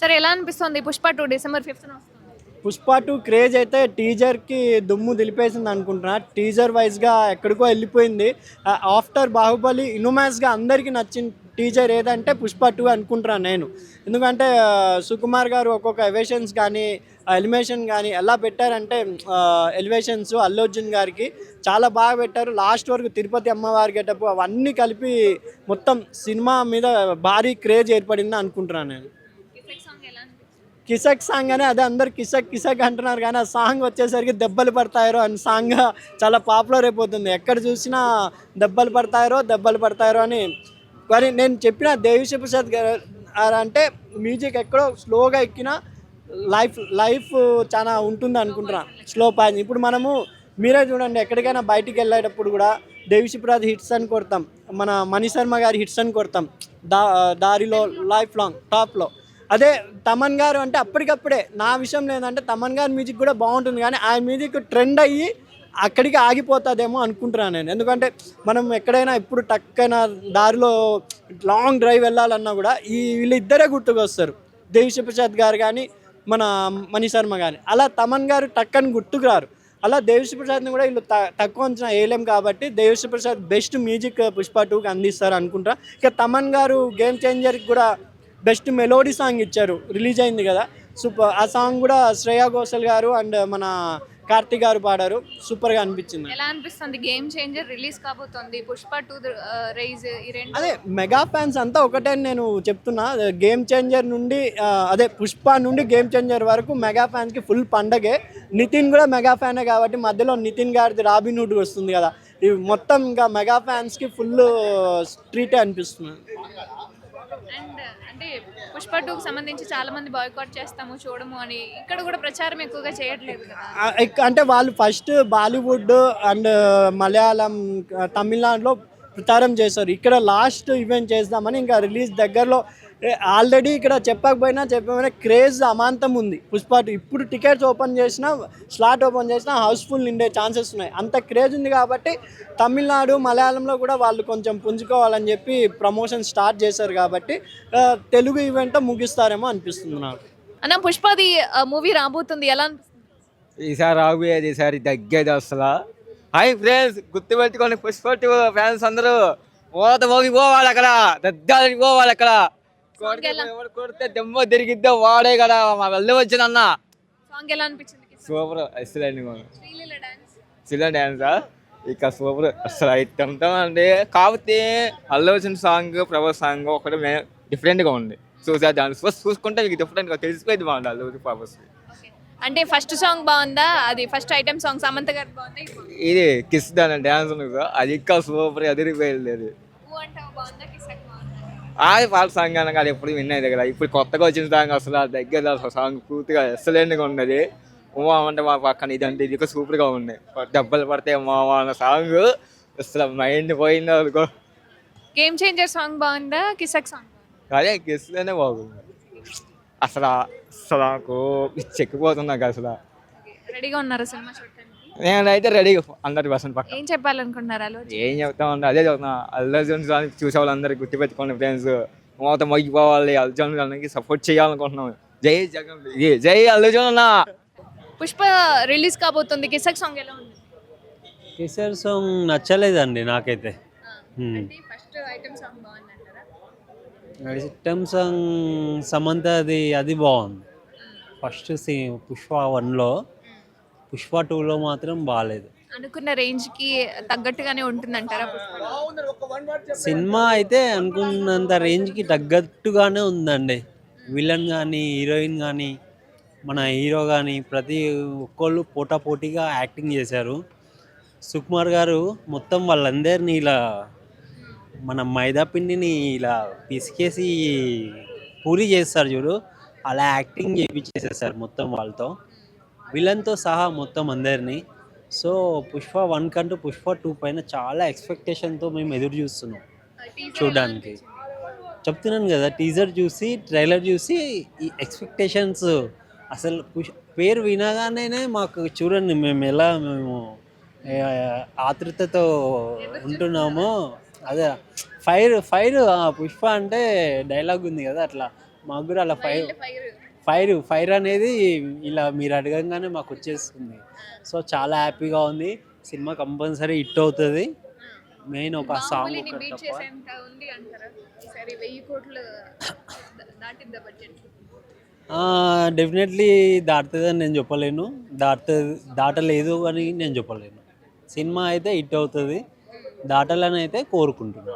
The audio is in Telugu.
సరే ఎలా అనిపిస్తుంది? Pushpa two December fifth Pushpa two craze అయితే టీజర్కి దుమ్ము దిలిపేసింది అనుకుంటున్నా. టీజర్ వైజ్గా ఎక్కడికో వెళ్ళిపోయింది. ఆఫ్టర్ బాహుబలి ఇనుమాస్గా అందరికీ నచ్చిన టీజర్ ఏదంటే పుష్ప టూ అనుకుంటున్నాను నేను. ఎందుకంటే సుకుమార్ గారు ఒక్కొక్క ఎవేషన్స్ కానీ ఎలివేషన్ కానీ ఎలా పెట్టారంటే ఎలివేషన్స్ అల్లు అర్జున్ గారికి చాలా బాగా పెట్టారు. లాస్ట్ వరకు తిరుపతి అమ్మవారి గెటప్ అవన్నీ కలిపి మొత్తం సినిమా మీద భారీ క్రేజ్ ఏర్పడింది అనుకుంటున్నాను నేను. కిసక్ సాంగ్ అని అదే అందరు కిసక్ కిసక్ అంటున్నారు కానీ ఆ సాంగ్ వచ్చేసరికి దెబ్బలు పడతాయో అని సాంగ్ చాలా పాపులర్ అయిపోతుంది. ఎక్కడ చూసినా దెబ్బలు పడతాయరో దెబ్బలు పడతాయో అని. మరి నేను చెప్పిన దేవిశ్రీ ప్రసాద్ గారు అంటే మ్యూజిక్ ఎక్కడో స్లోగా ఎక్కిన లైఫ్ లైఫ్ చాలా ఉంటుంది అనుకుంటున్నా. Slow point. ఇప్పుడు మనము మీరే చూడండి ఎక్కడికైనా బయటికి వెళ్ళేటప్పుడు కూడా దేవిశ్రీ హిట్స్ అని కొడతాం. మన మణి శర్మ గారి హిట్స్ అని కొడతాం. దా దారిలో లైఫ్ లాంగ్ టాప్లో. అదే తమన్ గారు అంటే అప్పటికప్పుడే. నా విషయం లేదంటే తమన్ గారి మ్యూజిక్ కూడా బాగుంటుంది కానీ ఆ మ్యూజిక్ ట్రెండ్ అయ్యి అక్కడికి ఆగిపోతుందేమో అనుకుంటున్నాను నేను. ఎందుకంటే మనం ఎక్కడైనా ఇప్పుడు టక్కైన దారిలో లాంగ్ డ్రైవ్ వెళ్ళాలన్నా కూడా ఈ వీళ్ళిద్దరే గుర్తుకొస్తారు. దేవిశ్రీ ప్రసాద్ గారు కానీ మన మణి శర్మ కానీ. అలా తమన్ గారు టక్కని గుర్తుకు రారు అలా దేవిశ్రీ ప్రసాద్ని కూడా వీళ్ళు త- తక్కువ అంచనా వేయలేం కాబట్టి దేవిశ్రీ ప్రసాద్ బెస్ట్ మ్యూజిక్ పుష్ప టూకి అందిస్తారు అనుకుంటా ఇక తమన్ గారు గేమ్ చేంజర్కి కూడా బెస్ట్ మెలోడీ సాంగ్ ఇచ్చారు. రిలీజ్ అయింది కదా. సూపర్. ఆ సాంగ్ కూడా శ్రేయా ఘోషల్ గారు అండ్ మన కార్తిక్ గారు పాడారు. సూపర్గా అనిపించింది. ఎలా అనిపిస్తుంది? గేమ్ చేంజర్ రిలీజ్ కాబోతోంది. పుష్ప టూ రైజ్ అదే మెగా ఫ్యాన్స్ అంతా ఒకటే అని నేను చెప్తున్నా. గేమ్ చేంజర్ నుండి అదే పుష్ప నుండి గేమ్ చేంజర్ వరకు మెగా ఫ్యాన్స్కి ఫుల్ పండగే. నితిన్ కూడా మెగా ఫ్యానే కాబట్టి మధ్యలో నితిన్ గారిది రాబిన్ హుడ్ వస్తుంది కదా. ఇవి మొత్తం ఇంకా మెగా ఫ్యాన్స్కి ఫుల్ ట్రీటే అనిపిస్తుంది. అండ్ అంటే పుష్ప టూకి సంబంధించి చాలా మంది బాయ్కాట్ చేస్తాము చూడము అని ఇక్కడ కూడా ప్రచారం ఎక్కువగా చేయట్లేదు కదా. అంటే వాళ్ళు ఫస్ట్ బాలీవుడ్ అండ్ మలయాళం తమిళనాడులో ప్రచారం చేశారు. ఇక్కడ లాస్ట్ ఈవెంట్ చేద్దామని ఇంకా రిలీజ్ దగ్గరలో ఆల్రెడీ ఇక్కడ చెప్పకపోయినా చెప్పకపోయినా క్రేజ్ అమాంతం ఉంది. పుష్ప. ఇప్పుడు టికెట్స్ ఓపెన్ చేసినా స్లాట్ ఓపెన్ చేసినా హౌస్ఫుల్ నిండే ఛాన్సెస్ ఉన్నాయి. అంత క్రేజ్ ఉంది కాబట్టి తమిళనాడు మలయాళంలో కూడా వాళ్ళు కొంచెం పుంజుకోవాలని చెప్పి ప్రమోషన్ స్టార్ట్ చేశారు కాబట్టి తెలుగు ఈవెంట్ ముగిస్తారేమో అనిపిస్తుంది నాకు. అన్న పుష్పది మూవీ రాబోతుంది. ఎలా ఈసారి రాబోయేది ఈసారి తగ్గేది అసలు. హాయ్ ఫ్రెండ్స్ గుర్తుపెట్టుకోండి పుష్ప టూ ఫ్యాన్స్ అందరూ. ఓత మోగి పోవాలి అక్కడ. దద్దాలకి పోవాలి అక్కడ. కొడితే దెమ్మ తిరిగిద్దే వాడే కదా మా వెళ్ళి వచ్చిన అన్న. సాంగ్ ఎలా అనిపించింది సూపర్ అండి శ్రీలీల డాన్స్. ఇక సూపర్ అసలు అయితే అండి కాకపోతే అల్లు వచ్చిన సాంగ్ ప్రభాస్ సాంగ్ ఒకటి డిఫరెంట్గా ఉంది. చూసా దాని ఫస్ట్ చూసుకుంటే మీకు డిఫరెంట్గా తెలిసిపోయింది బాగుంది అల్లు అర్జున్ ప్రభాస్. అంటే ఫస్ట్ సాంగ్ బాగుందా? అది ఫస్ట్ ఐటమ్ సాంగ్ సమంత గారు బాగుందా? ఇది కిస్ దాని డ్యాన్స్ ఉంది అది ఇంకా సూపర్ అదిరిపోయింది అది. ఆ పాట సాంగ్ అనగా అది ఎప్పుడు విన్నాయి దగ్గర ఇప్పుడు కొత్తగా వచ్చిన సాంగ్ అసలు ఆ దగ్గర సాంగ్ పూర్తిగా ఎక్సలెంట్గా ఉన్నది. ఉమా అంటే మా పక్కన ఇదంటే ఇది సూపర్గా ఉంది. దెబ్బలు పడితే మావా అన్న సాంగ్ అసలు మైండ్ పోయింది అనుకో. గేమ్ చేంజర్ సాంగ్ బాగుందా? కిసక్ సాంగ్ అదే కిస్లోనే బాగుంది. అసలు అసలు నాకు చెక్కిపోతుంది నాకు అసలు. రెడీగా ఉన్నారు సినిమా చూడటానికి? నేనైతే రెడీ హండ్రెడ్ పర్సెంట్ పక్క. ఏం చెప్పాలనుకుంటున్నారు అల్లు అర్జున్? ఏం అదే చెప్తున్నా. అల్లు అర్జున్ సాంగ్ చూసే వాళ్ళందరూ గుర్తుపెట్టుకోండి ఫ్రెండ్స్ మొత్తం మగ్గిపోవాలి అర్జున్ గారికి సపోర్ట్ చేయాలనుకుంటున్నాం. జై జగన్ జై- జై అర్జున్ అన్న. పుష్ప రిలీజ్ కాబోతుంది. కిసక్ సాంగ్ ఎలా ఉంది? కిషోర్ సాంగ్ నచ్చలేదండి నాకైతే. Hmm. అంటే ఫస్ట్ ఐటమ్ సాంగ్ బాగుందంటారా? ఐటమ్ సాంగ్ సమంతది అది బాగుంది. ఫస్ట్ సి పుష్ప వన్లో పుష్ప టూలో మాత్రం బాగాలేదు అనుకున్న రేంజ్కి తగ్గట్టుగానే ఉంటుందంటారా సినిమా అయితే అనుకున్నంత రేంజ్కి తగ్గట్టుగానే ఉందండి. విలన్ కానీ హీరోయిన్ కానీ మన హీరో కానీ ప్రతి ఒక్కళ్ళు పోటాపోటీగా యాక్టింగ్ చేశారు. సుకుమార్ గారు మొత్తం వాళ్ళందరినీ ఇలా మన మైదా పిండిని ఇలా పిసికేసి పూరి చేస్తారు చూడు. అలా యాక్టింగ్ చేయించేసేసారు మొత్తం వాళ్ళతో. విలన్తో సహా మొత్తం అందరినీ. సో పుష్ప వన్ కంటూ పుష్ప టూ పైన చాలా ఎక్స్పెక్టేషన్తో మేము ఎదురు చూస్తున్నాం చూడడానికి. చెప్తున్నాను కదా టీజర్ చూసి ట్రైలర్ చూసి ఈ ఎక్స్పెక్టేషన్స్ అసలు పుష్ పేరు వినగానే మాకు చూడండి మేము ఎలా మేము ఆతృతతో ఉంటున్నామో. అదే ఫైర్ ఫైర్ పుష్ప అంటే డైలాగ్ ఉంది కదా అట్లా. మాకు కూడా అలా ఫైర్ ఫైర్ ఫైర్ అనేది ఇలా మీరు అడగంగానే మాకు వచ్చేస్తుంది. సో చాలా హ్యాపీగా ఉంది. సినిమా కంపల్సరీ హిట్ అవుతుంది. మెయిన్ ఒక సాంగ్ డెఫినెట్లీ దాటుతుందని నేను చెప్పలేను. దాట దాటలేదు అని నేను చెప్పలేను. సినిమా అయితే హిట్ అవుతుంది. దాటాలని అయితే కోరుకుంటున్నాను